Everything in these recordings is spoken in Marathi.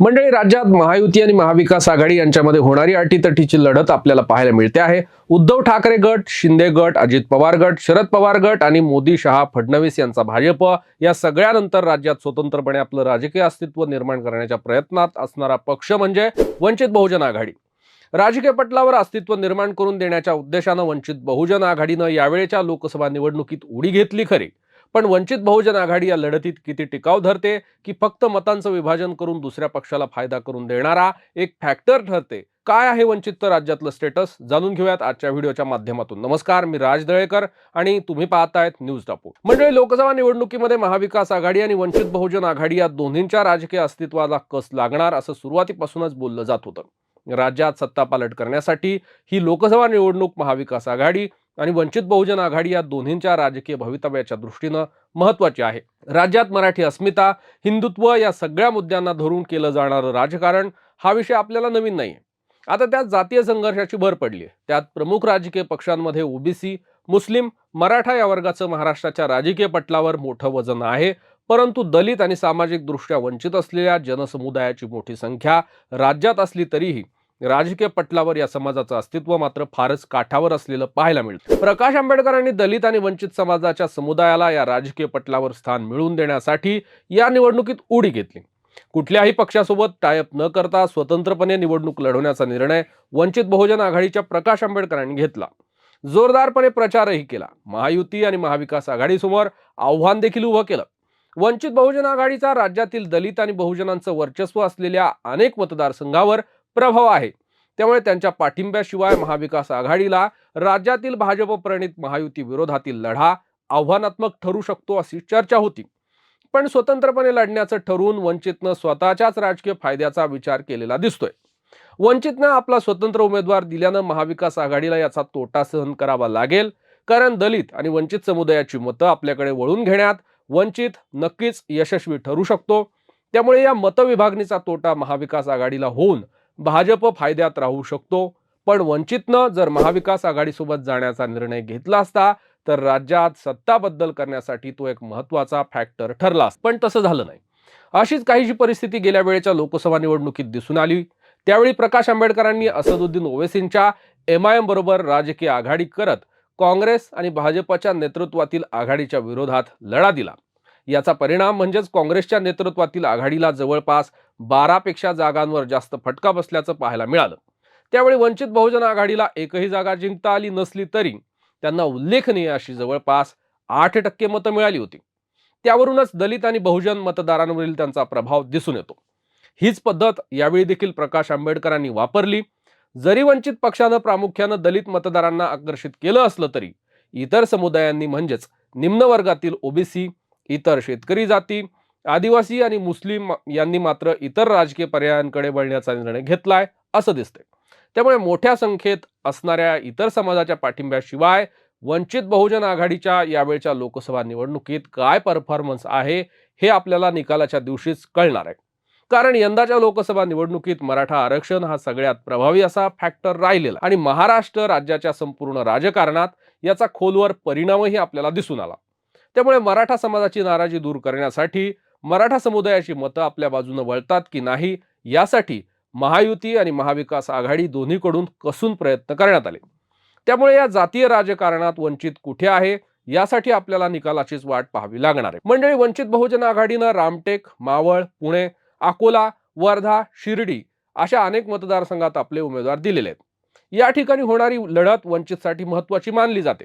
मंडळी राज्यात महायुती आणि महाविकास आघाडी यांच्यामध्ये होणारी अटीतटीची लढत आपल्याला पाहायला मिळते आहे. उद्धव ठाकरे गट शिंदे गट अजित पवार गट शरद पवार गट आणि मोदी शहा फडणवीस यांचा भाजप या सगळ्यानंतर राज्यात स्वतंत्रपणे आपलं राजकीय अस्तित्व निर्माण करण्याच्या प्रयत्नात असणारा पक्ष म्हणजे वंचित बहुजन आघाडी. राजकीय पटलावर अस्तित्व निर्माण करून देण्याच्या उद्देशानं वंचित बहुजन आघाडीनं यावेळेच्या लोकसभा निवडणुकीत उडी घेतली खरी. पण वंचित बहुजन आघाडी या लढतीत किती टिकाव धरते की फक्त मतांचं विभाजन करून दुसऱ्या पक्षाला फायदा करून देणारा एक फॅक्टर ठरते? काय आहे वंचित राज्यातलं स्टेटस जाणून घेऊयात आजच्या व्हिडिओच्या माध्यमातून. नमस्कार मी राज दळेकर आणि तुम्ही पाहतायत न्यूज टापू. मंडळी लोकसभा निवडणुकीमध्ये महाविकास आघाडी आणि वंचित बहुजन आघाडी या दोन्हींच्या राजकीय अस्तित्वाला कस लागणार असं सुरुवातीपासूनच बोललं जात होतं. राज्यात सत्ता पालट करण्यासाठी ही लोकसभा निवडणूक महाविकास आघाडी आणि वंचित बहुजन आघाडी या दोन्हींच्या राजकीय भवितव्याच्या दृष्टीनं महत्वाची आहे. राज्यात मराठी अस्मिता हिंदुत्व या सगळ्या मुद्द्यांना धरून केलं जाणारं राजकारण हा विषय आपल्याला नवीन नाही आता त्यात जातीय संघर्षाची भर पडली आहे. त्यात प्रमुख राजकीय पक्षांमध्ये ओबीसी मुस्लिम मराठा या वर्गाचं महाराष्ट्राच्या राजकीय पटलावर मोठं वजन आहे. परंतु दलित आणि सामाजिक दृष्ट्या वंचित असलेल्या जनसमुदायाची मोठी संख्या राज्यात असली तरीही राजकीय पटलावर या समाजाचं अस्तित्व मात्र फारच काठावर असलेलं पाहायला मिळतं. प्रकाश आंबेडकरांनी दलित आणि वंचित समाजाच्या समुदायाला या राजकीय पटलावर स्थान मिळवून देण्यासाठी या निवडणुकीत उडी घेतली. कुठल्याही पक्षासोबत टायअप न करता स्वतंत्रपणे निवडणूक लढवण्याचा निर्णय वंचित बहुजन आघाडीच्या प्रकाश आंबेडकरांनी घेतला. जोरदारपणे प्रचारही केला. महायुती आणि महाविकास आघाडीसमोर आव्हान देखील उभं केलं. वंचित बहुजन आघाडीचा राज्यातील दलित आणि बहुजनांचं वर्चस्व असलेल्या अनेक मतदारसंघावर प्रभाव आहे. त्यामुळे त्यांच्या पाठिंब्याशिवाय महाविकास आघाडीला राज्यातील भाजप प्रणित महायुती विरोधातील लढा आव्हानात्मक ठरू शकतो अशी चर्चा होती. पण स्वतंत्रपणे लढण्याचं ठरवून वंचितनं स्वतःच्याच राजकीय फायद्याचा विचार केलेला दिसतोय. वंचितनं आपला स्वतंत्र उमेदवार दिल्यानं महाविकास आघाडीला याचा तोटा सहन करावा लागेल कारण दलित आणि वंचित समुदायाची मतं आपल्याकडे वळून घेण्यात वंचित नक्कीच यशस्वी ठरू शकतो. त्यामुळे या मतविभागणीचा तोटा महाविकास आघाडीला होऊन भाजप फायद्यात राहू शकतो. पण वंचितनं जर महाविकास आघाडीसोबत जाण्याचा निर्णय घेतला असता तर राज्यात सत्ता बद्दल करण्यासाठी तो एक महत्त्वाचा फॅक्टर ठरला पण तसं झालं नाही. अशीच काहीशी परिस्थिती गेल्या वेळेच्या लोकसभा निवडणुकीत दिसून आली. त्यावेळी प्रकाश आंबेडकरांनी असदुद्दीन ओवेसींच्या एम आय एम बरोबर राजकीय आघाडी करत काँग्रेस आणि भाजपच्या नेतृत्वातील आघाडीच्या विरोधात लढा दिला. याचा परिणाम म्हणजेच काँग्रेसच्या नेतृत्वातील आघाडीला जवळपास बारापेक्षा जागांवर जास्त फटका बसल्याचं पाहायला मिळालं. त्यावेळी वंचित बहुजन आघाडीला एकही जागा जिंकता आली नसली तरी त्यांना उल्लेखनीय अशी जवळपास आठ टक्के मतं मिळाली होती. त्यावरूनच दलित आणि बहुजन मतदारांवरील त्यांचा प्रभाव दिसून येतो. हीच पद्धत यावेळी देखील प्रकाश आंबेडकरांनी वापरली. जरी वंचित पक्षानं प्रामुख्यानं दलित मतदारांना आकर्षित केलं असलं तरी इतर समुदायांनी म्हणजेच निम्न वर्गातील ओबीसी इतर शेतकरी जाती आदिवासी आणि मुस्लिम यांनी मात्र इतर राजकीय पर्यायांकडे वळण्याचा निर्णय घेतलाय असं दिसतंय. त्यामुळे मोठ्या संख्येत असणाऱ्या इतर समाजाच्या पाठिंब्याशिवाय वंचित बहुजन आघाडीच्या यावेळच्या लोकसभा निवडणुकीत काय परफॉर्मन्स आहे हे आपल्याला निकालाच्या दिवशीच कळणार आहे. कारण यंदाच्या लोकसभा निवडणुकीत मराठा आरक्षण हा सगळ्यात प्रभावी असा फॅक्टर राहिलेला आणि महाराष्ट्र राज्याच्या संपूर्ण राजकारणात याचा खोलवर परिणामही आपल्याला दिसून आला. त्यामुळे मराठा समाजाची नाराजी दूर करण्यासाठी मराठा समुदायाची मतं आपल्या बाजूने वळतात की नाही यासाठी महायुती आणि महाविकास आघाडी दोन्हीकडून कसून प्रयत्न करण्यात आले. त्यामुळे या जातीय राजकारणात वंचित कुठे आहे यासाठी आपल्याला निकालाचीच वाट पाहावी लागणार आहे. मंडळी वंचित बहुजन आघाडीनं रामटेक मावळ पुणे अकोला वर्धा शिर्डी अशा अनेक मतदारसंघात आपले उमेदवार दिलेले आहेत. या ठिकाणी होणारी लढत वंचितसाठी महत्वाची मानली जाते.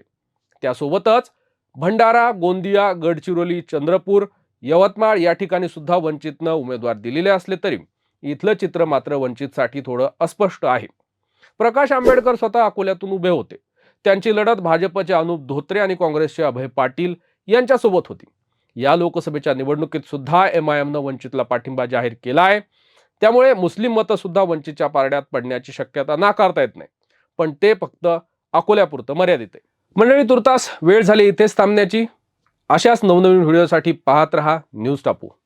त्यासोबतच भंडारा गोंदिया गडचिरोली चंद्रपूर यवतमाळ या ठिकाणी सुद्धा वंचितनं उमेदवार दिलेले असले तरी इथलं चित्र मात्र वंचितसाठी थोडं अस्पष्ट आहे. प्रकाश आंबेडकर स्वतः अकोल्यातून उभे होते. त्यांची लढत भाजपचे अनुप धोत्रे आणि काँग्रेसचे अभय पाटील यांच्यासोबत होती. या लोकसभेच्या निवडणुकीत सुद्धा एम आय एमनं वंचितला पाठिंबा जाहीर केला आहे. त्यामुळे मुस्लिम मतं सुद्धा वंचितच्या पारड्यात पडण्याची शक्यता नाकारता येत नाही. पण ते फक्त अकोल्यापुरतं मर्यादित आहे. मंडळी तुर्तास वेळ झाली इथेच थांबण्याची. अशाच नवनवीन व्हिडिओसाठी पाहत रहा न्यूज टापू.